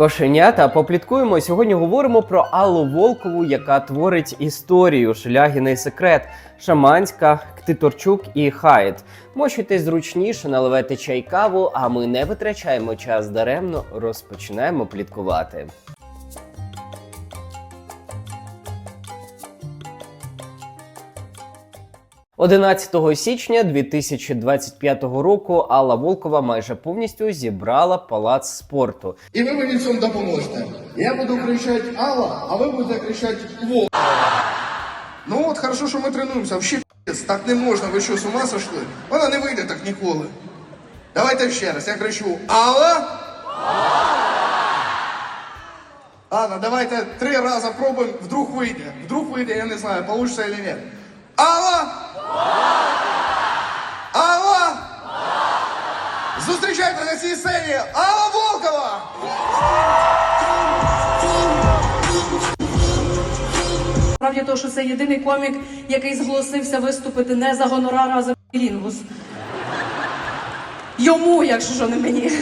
Кошенята, попліткуємо. Сьогодні говоримо про Аллу Волкову, яка творить історію Шлягіний секрет, Шаманська, Ктиторчук і Хайт. Мощуйтесь зручніше, наливайте чай каву, а ми не витрачаємо час даремно, розпочинаємо пліткувати. – 11 січня 2025 року Алла Волкова майже повністю зібрала палац спорту. І ви мені в цьому допоможете. Я буду кричати Алла, а ви будете кричати Вол. Ну от хорошо, що ми тренуємося. Пі***ць, так не можна, ви що, з ума сошли? Вона не вийде так ніколи. Давайте ще раз, я кричу Алла. Ладно, давайте три рази пробуємо, вдруг вийде. Вдруг вийде, я не знаю, получится или нет. Алла! Алла! Зустрічайте на цій сцені Алла Волкова! Справді того, що це єдиний комік, який зголосився виступити не за гонорар, а за лінгус. Йому, якщо що не мені.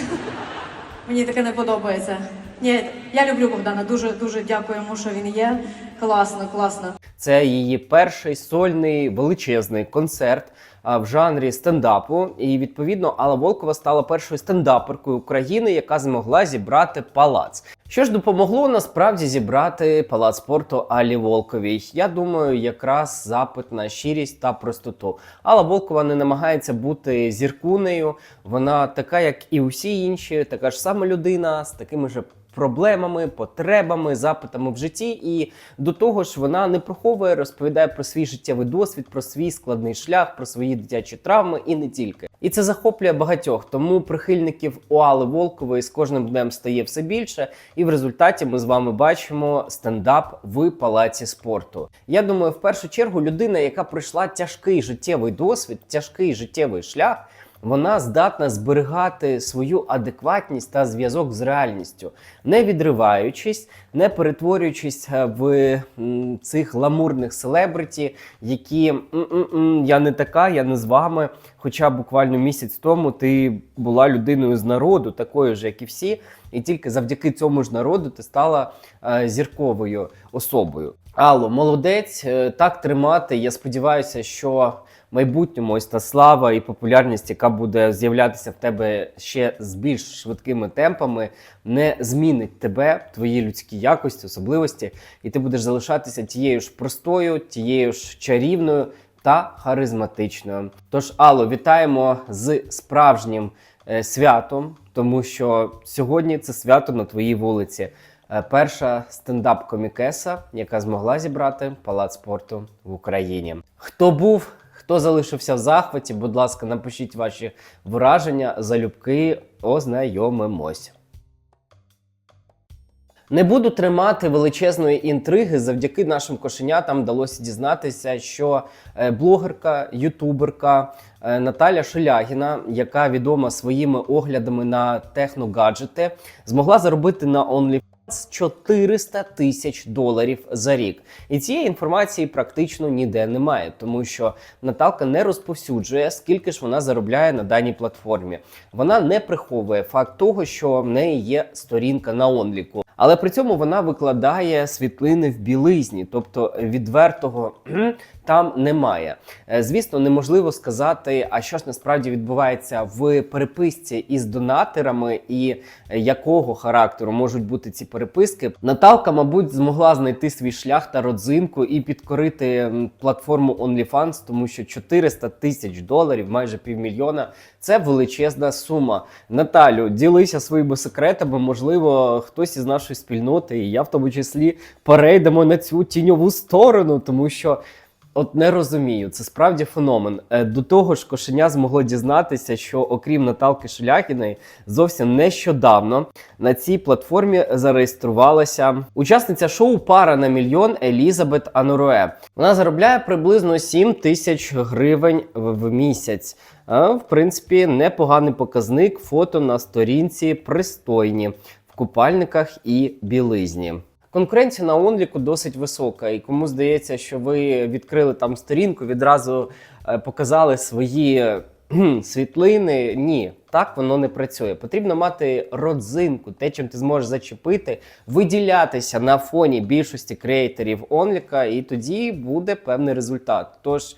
Мені таке не подобається. Ні, я люблю Богдана. Дуже дуже дякую йому, що він є. Класно, класно. Це її перший сольний величезний концерт в жанрі стендапу. І відповідно Алла Волкова стала першою стендаперкою України, яка змогла зібрати палац. Що ж допомогло насправді зібрати палац спорту Алі Волковій? Я думаю, якраз запит на щирість та простоту. Алла Волкова не намагається бути зіркунею. Вона така, як і усі інші, така ж сама людина з такими ж проблемами, потребами, запитами в житті. І до того ж, вона не приховує, розповідає про свій життєвий досвід, про свій складний шлях, про свої дитячі травми і не тільки. І це захоплює багатьох. Тому прихильників у Алли Волкової з кожним днем стає все більше. І в результаті ми з вами бачимо стендап в палаці спорту. Я думаю, в першу чергу людина, яка пройшла тяжкий життєвий досвід, тяжкий життєвий шлях. Вона здатна зберігати свою адекватність та зв'язок з реальністю, не відриваючись, не перетворюючись е, в цих ламурних селебриті, які «М-м-м, я не така, я не з вами. Хоча буквально місяць тому ти була людиною з народу, такою ж, як і всі, і тільки завдяки цьому ж народу ти стала е, зірковою особою. Алло, молодець, е, так тримати. Я сподіваюся, що майбутньому ось та слава і популярність, яка буде з'являтися в тебе ще з більш швидкими темпами, не змінить тебе, твої людські якості, особливості, і ти будеш залишатися тією ж простою, тією ж чарівною та харизматичною. Тож, Алло, вітаємо з справжнім е, святом, тому що сьогодні це свято на твоїй вулиці. Е, Перша стендап-комікеса, яка змогла зібрати палац спорту в Україні. Хто був, хто залишився в захваті, будь ласка, напишіть ваші враження, залюбки, ознайомимось. Не буду тримати величезної інтриги. Завдяки нашим кошенятам вдалося дізнатися, що е, блогерка, ютуберка е, Наталя Шелягіна, яка відома своїми оглядами на техногаджети, змогла заробити на OnlyFans 400 тисяч доларів за рік. І цієї інформації практично ніде немає, тому що Наталка не розповсюджує, скільки ж вона заробляє на даній платформі. Вона не приховує факт того, що в неї є сторінка на онліку. Але при цьому вона викладає світлини в білизні, тобто відвертого там немає. Е, Звісно, неможливо сказати, а що ж насправді відбувається в переписці із донатерами, і якого характеру можуть бути ці переписки. Наталка, мабуть, змогла знайти свій шлях та родзинку і підкорити платформу OnlyFans, тому що 400 тисяч доларів, майже півмільйона, це величезна сума. Наталю, ділися своїми секретами. Можливо, хтось із нашої спільноти, і я в тому числі перейдемо на цю тіньову сторону, тому що. От не розумію, це справді феномен. Е, До того ж, кошеня змогло дізнатися, що окрім Наталки Шелякіної, зовсім нещодавно на цій платформі зареєструвалася учасниця шоу Пара на мільйон Елізабет Аноруе. Вона заробляє приблизно 7 тисяч гривень в місяць. В принципі, непоганий показник. Фото на сторінці пристойні купальниках і білизні. Конкуренція на онліку досить висока, і кому здається, що ви відкрили там сторінку, відразу е, показали свої світлини. Ні, так воно не працює. Потрібно мати родзинку, те, чим ти зможеш зачепити, виділятися на фоні більшості креаторів онліка, і тоді буде певний результат. Тож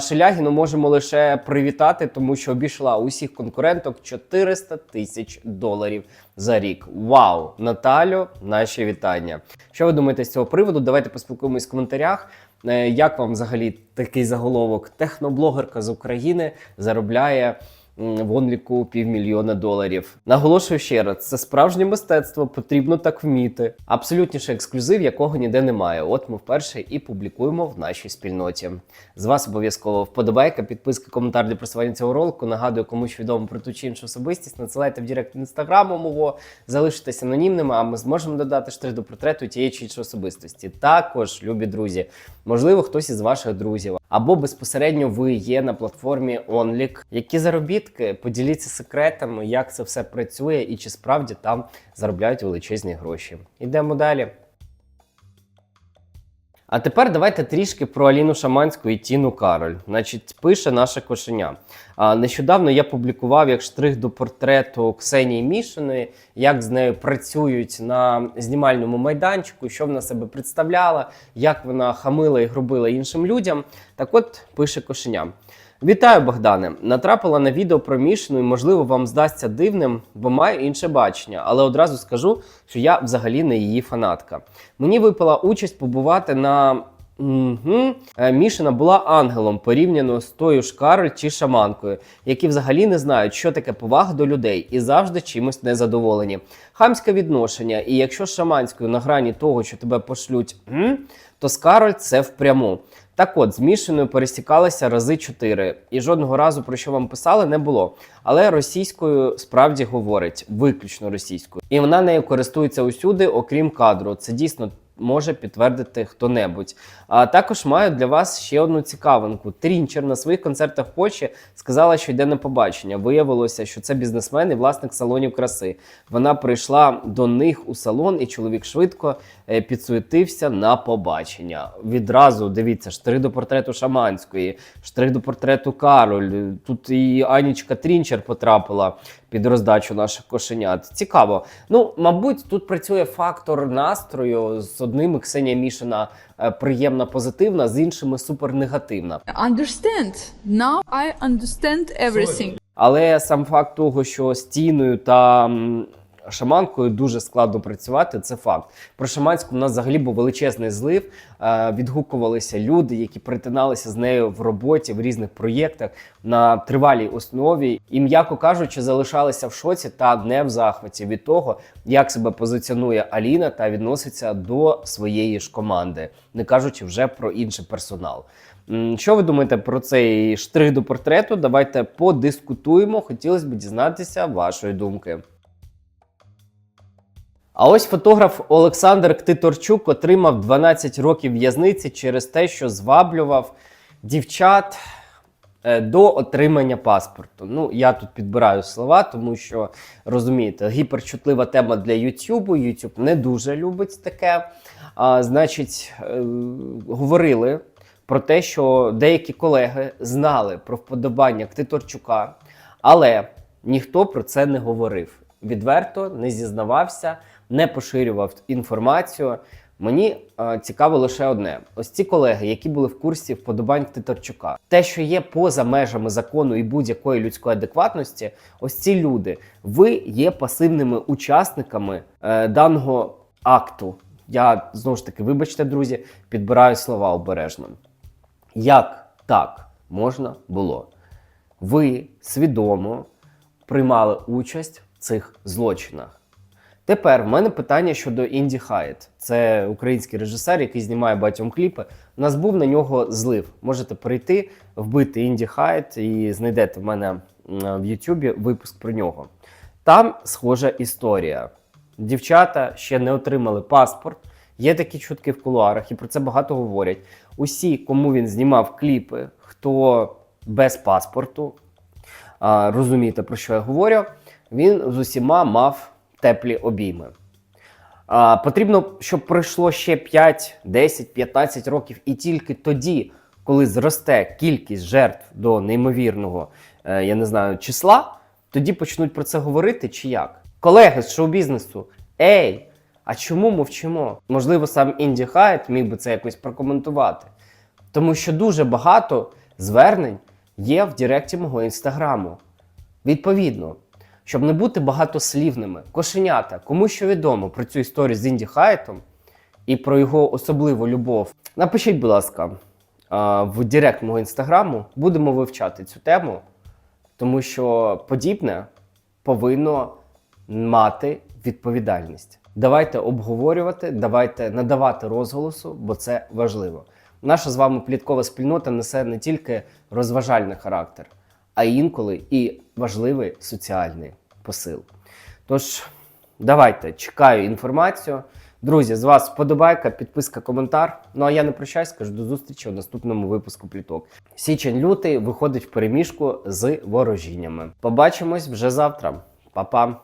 Шелягіну можемо лише привітати, тому що обійшла усіх конкуренток 400 тисяч доларів за рік. Вау! Наталю, наші вітання. Що ви думаєте з цього приводу? Давайте поспілкуємось в коментарях. Е, Як вам взагалі такий заголовок? Техноблогерка з України заробляє в онліку півмільйона доларів. Наголошую ще раз: це справжнє мистецтво, потрібно так вміти. Абсолютніший ексклюзив, якого ніде немає. От ми вперше і публікуємо в нашій спільноті. З вас обов'язково вподобайка, підписка, коментар для просування цього ролику. Нагадую, комусь відомо про ту чи іншу особистість. Надсилайте в директ інстаграму мого, залишитесь анонімними, а ми зможемо додати штрих до портрету тієї чи іншої особистості. Також, любі друзі, можливо, хтось із ваших друзів, або безпосередньо ви є на платформі OnLik. Які заробітки? Поділіться секретами, як це все працює і чи справді там заробляють величезні гроші. Ідемо далі. А тепер давайте трішки про Аліну Шаманську і Тіну Кароль. Значить, пише наше кошеня. Нещодавно я публікував як штрих до портрету Ксенії Мішиної, як з нею працюють на знімальному майданчику, що вона себе представляла, як вона хамила і грубила іншим людям. Так от пише кошеня. Вітаю, Богдане. Натрапила на відео про Мішину і, можливо, вам здасться дивним, бо маю інше бачення. Але одразу скажу, що я взагалі не її фанатка. Мені випала участь побувати на. Угу. Мішина була ангелом порівняно з тою ж Кароль чи шаманкою, які взагалі не знають, що таке повага до людей і завжди чимось незадоволені. Хамське відношення, і якщо з шаманською на грані того, що тебе пошлють, то з Кароль це впряму. Так от, з Мішиною пересікалися рази чотири, і жодного разу про що вам писали не було. Але російською справді говорить, виключно російською. І вона нею користується усюди, окрім кадру. Це дійсно може підтвердити хто-небудь. А також маю для вас ще одну цікавинку. Трінчер на своїх концертах в Польщі сказала, що йде на побачення. Виявилося, що це бізнесмен і власник салонів краси. Вона прийшла до них у салон, і чоловік швидко е, підсуетився на побачення. Відразу дивіться, штрих до портрету Шаманської, штрих до портрету Кароль. Тут і Анічка Трінчер потрапила під роздачу наших кошенят. Цікаво. Ну, мабуть, тут працює фактор настрою. З одними Ксенія Мішина е, приємна, позитивна, з іншими супернегативна. understand. Now I understand everything. Але сам факт того, що стіною та шаманкою дуже складно працювати, це факт. Про шаманську у нас взагалі був величезний злив. Е, відгукувалися люди, які перетиналися з нею в роботі в різних проєктах на тривалій основі, і, м'яко кажучи, залишалися в шоці та не в захваті від того, як себе позиціонує Аліна та відноситься до своєї ж команди, не кажучи вже про інший персонал. Що ви думаєте про цей штрих до портрету? Давайте подискутуємо. Хотілося б дізнатися вашої думки. А ось фотограф Олександр Ктиторчук отримав 12 років в'язниці через те, що зваблював дівчат е, до отримання паспорту. Ну, я тут підбираю слова, тому що розумієте, гіперчутлива тема для Ютубу. Ютуб не дуже любить таке. А, значить, е, говорили про те, що деякі колеги знали про вподобання Ктиторчука, але ніхто про це не говорив. Відверто не зізнавався, не поширював інформацію. Мені е, цікаво лише одне: ось ці колеги, які були в курсі вподобань Титарчука, те, що є поза межами закону і будь-якої людської адекватності, ось ці люди, ви є пасивними учасниками е, даного акту. Я знову ж таки, вибачте, друзі, підбираю слова обережно. Як так можна було? Ви свідомо приймали участь в цих злочинах. Тепер в мене питання щодо Інді Хайт. Це український режисер, який знімає багатьом кліпи. У нас був на нього злив. Можете перейти, вбити Інді Хайт і знайдете в мене в Ютубі випуск про нього. Там схожа історія. Дівчата ще не отримали паспорт. Є такі чутки в кулуарах, і про це багато говорять. Усі, кому він знімав кліпи, хто без паспорту, розумієте, про що я говорю, він з усіма мав теплі обійми. А, потрібно, щоб пройшло ще 5, 10, 15 років, і тільки тоді, коли зросте кількість жертв до неймовірного, е, я не знаю, числа, тоді почнуть про це говорити чи як? Колеги з шоу-бізнесу, ей, а чому мовчимо? Можливо, сам Інді Хайт міг би це якось прокоментувати. Тому що дуже багато звернень є в Директі мого інстаграму. Відповідно, щоб не бути багатослівними, кошенята, кому що відомо про цю історію з Інді Хайтом і про його особливу любов, напишіть, будь ласка, в Директ мого інстаграму будемо вивчати цю тему, тому що подібне повинно мати відповідальність. Давайте обговорювати, давайте надавати розголосу, бо це важливо. Наша з вами пліткова спільнота несе не тільки розважальний характер, а інколи і важливий соціальний посил. Тож, давайте чекаю інформацію. Друзі, з вас вподобайка, підписка, коментар. Ну а я не прощаюсь, кажу до зустрічі у наступному випуску пліток. Січень-лютий виходить в переміжку з ворожіннями. Побачимось вже завтра. Па-па!